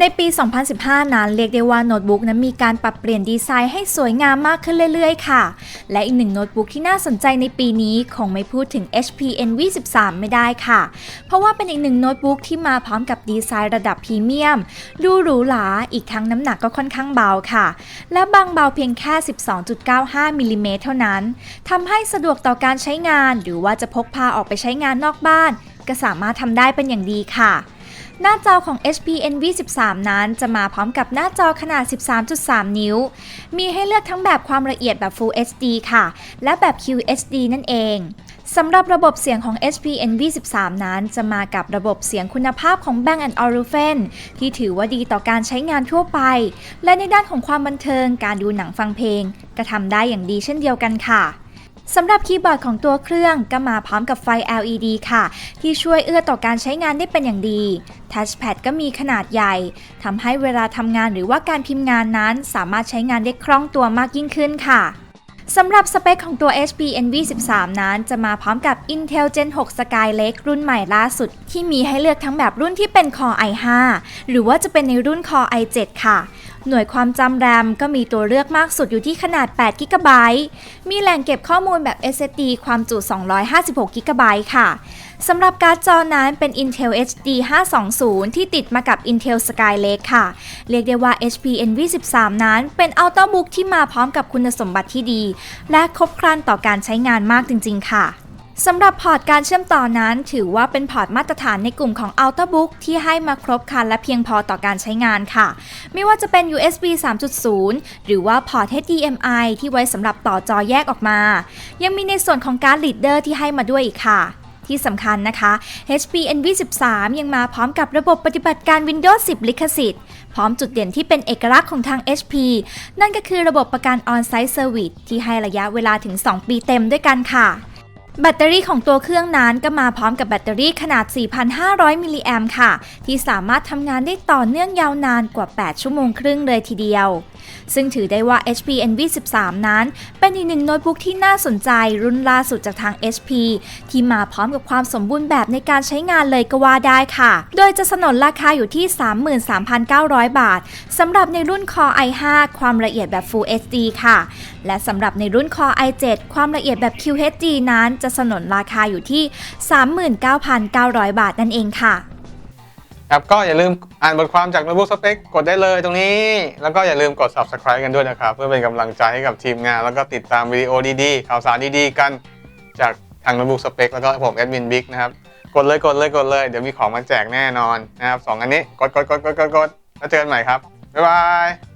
ในปี 2015 นั้นเรียกได้ว่าโน้ตบุ๊กนั้นมีการปรับเปลี่ยนดีไซน์ให้สวยงามมากขึ้นเรื่อยๆ ค่ะ และอีกหนึ่งโน้ตบุ๊กที่น่าสนใจในปีนี้คงไม่พูดถึง HP Envy 13 ไม่ได้ค่ะ เพราะว่าเป็นอีกหนึ่งโน้ตบุ๊กที่มาพร้อมกับดีไซน์ระดับพรีเมียม ดูหรูหรา อีกทั้งน้ำหนักก็ค่อนข้างเบาค่ะ และบางเบาเพียงแค่ 12.95 มิลลิเมตรเท่านั้นทำให้สะดวกต่อการใช้งาน หรือว่าจะพกพาออกไปใช้งานนอกบ้าน ก็สามารถทำได้เป็นอย่างดีค่ะ หน้าจอของ HP Envy 13 นั้นจะมาพร้อมกับหน้าจอขนาด 13.3 นิ้ว มีให้เลือกทั้งแบบความละเอียดแบบ Full HD ค่ะ และแบบ QHD นั่นเองสำหรับระบบเสียงของ HP Envy 13 นั้น จะมากับระบบเสียงคุณภาพของ Bang Olufsen ที่ถือว่าดีต่อการใช้งานทั่วไป และในด้านของความบันเทิงการดูหนังฟังเพลงก็ทำได้อย่างดีเช่นเดียวกันค่ะ สำหรับคีย์บอร์ดของตัวเครื่องก็มาพร้อมกับไฟ LED ค่ะ ที่ช่วยเอื้อต่อการใช้งานได้เป็นอย่างดี Touchpad ก็มีขนาดใหญ่ทำให้เวลาทำงานหรือว่าการพิมพ์งานนั้น สามารถใช้งานได้คล่องตัวมากยิ่งขึ้นค่ะสำหรับสเปคของตัว HP Envy 13 นั้น จะมาพร้อมกับ Intel Gen 6 Skylake รุ่นใหม่ล่าสุด ที่มีให้เลือกทั้งแบบรุ่นที่เป็น Core i5 หรือว่าจะเป็นในรุ่น Core i7 ค่ะ หน่วยความจำแรมก็มีตัวเลือกมากสุดอยู่ที่ขนาด8 g b มีแหล่งเก็บข้อมูลแบบ SSD ความจุ 256 g b ค่ะสำหรับการ์ดจอนั้นเป็น Intel HD 520 ที่ติดมากับ Intel Skylake ค่ะ เรียกได้ว่า HP Envy 13 นั้นเป็น Ultrabook ที่มาพร้อมกับคุณสมบัติที่ดี และครบครันต่อการใช้งานมากจริง ๆ ค่ะ สำหรับพอร์ตการเชื่อมต่อนั้น ถือว่าเป็นพอร์ตมาตรฐานในกลุ่มของ Ultrabook ที่ให้มาครบครันและเพียงพอต่อการใช้งานค่ะ ไม่ว่าจะเป็น USB 3.0 หรือว่าพอร์ต HDMI ที่ไว้สำหรับต่อจอแยกออกมา ยังมีในส่วนของการ์ดลีดเดอร์ที่ให้มาด้วยอีกค่ะที่สำคัญนะคะ HP NV 13ยังมาพร้อมกับระบบปฏิบัติการ Windows 10 ลิขสิทธิ์ พร้อมจุดเด่นที่เป็นเอกลักษณ์ของทาง HP นั่นก็คือระบบประกัน On-Site Service ที่ให้ระยะเวลาถึง 2 ปีเต็มด้วยกันค่ะ แบตเตอรี่ของตัวเครื่องนั้นก็มาพร้อมกับแบตเตอรี่ขนาด 4,500 มิลลิแอมค่ะ ที่สามารถทำงานได้ต่อเนื่องยาวนานกว่า 8 ชั่วโมงครึ่งเลยทีเดียว ซึ่งถือได้ว่า HP Envy 13 นั้น เป็นอีกหนึ่งโน้ตบุ๊กที่น่าสนใจรุ่นล่าสุดจากทาง HP ที่มาพร้อมกับความสมบูรณ์แบบในการใช้งานเลยก็ว่าได้ค่ะ โดยจะสนนราคาอยู่ที่ 33,900 บาทสำหรับในรุ่น Core i5 ความละเอียดแบบ Full HD ค่ะ และสำหรับในรุ่น Core i7 ความละเอียดแบบ QHD นั้นจะสนนราคาอยู่ที่ 39,900 บาทนั่นเองค่ะ ครับก็อย่าลืมอ่านบทความจากโน้ตบุ๊กสเปคกดได้เลยตรงนี้ แล้วก็อย่าลืมกด subscribe กันด้วยนะครับ เพื่อเป็นกำลังใจให้กับทีมงาน แล้วก็ติดตามวิดีโอดีๆข่าวสารดีๆ กันจากทางโน้ตบุ๊กสเปคแล้วก็ผมแอดมินบิ๊กนะครับ กดเลยกดเลยกดเลยเดี๋ยวมีของมาแจกแน่นอนนะครับสองอันนี้กดกดกดกดกดกดแล้วเจอกันใหม่ครับบ๊ายบาย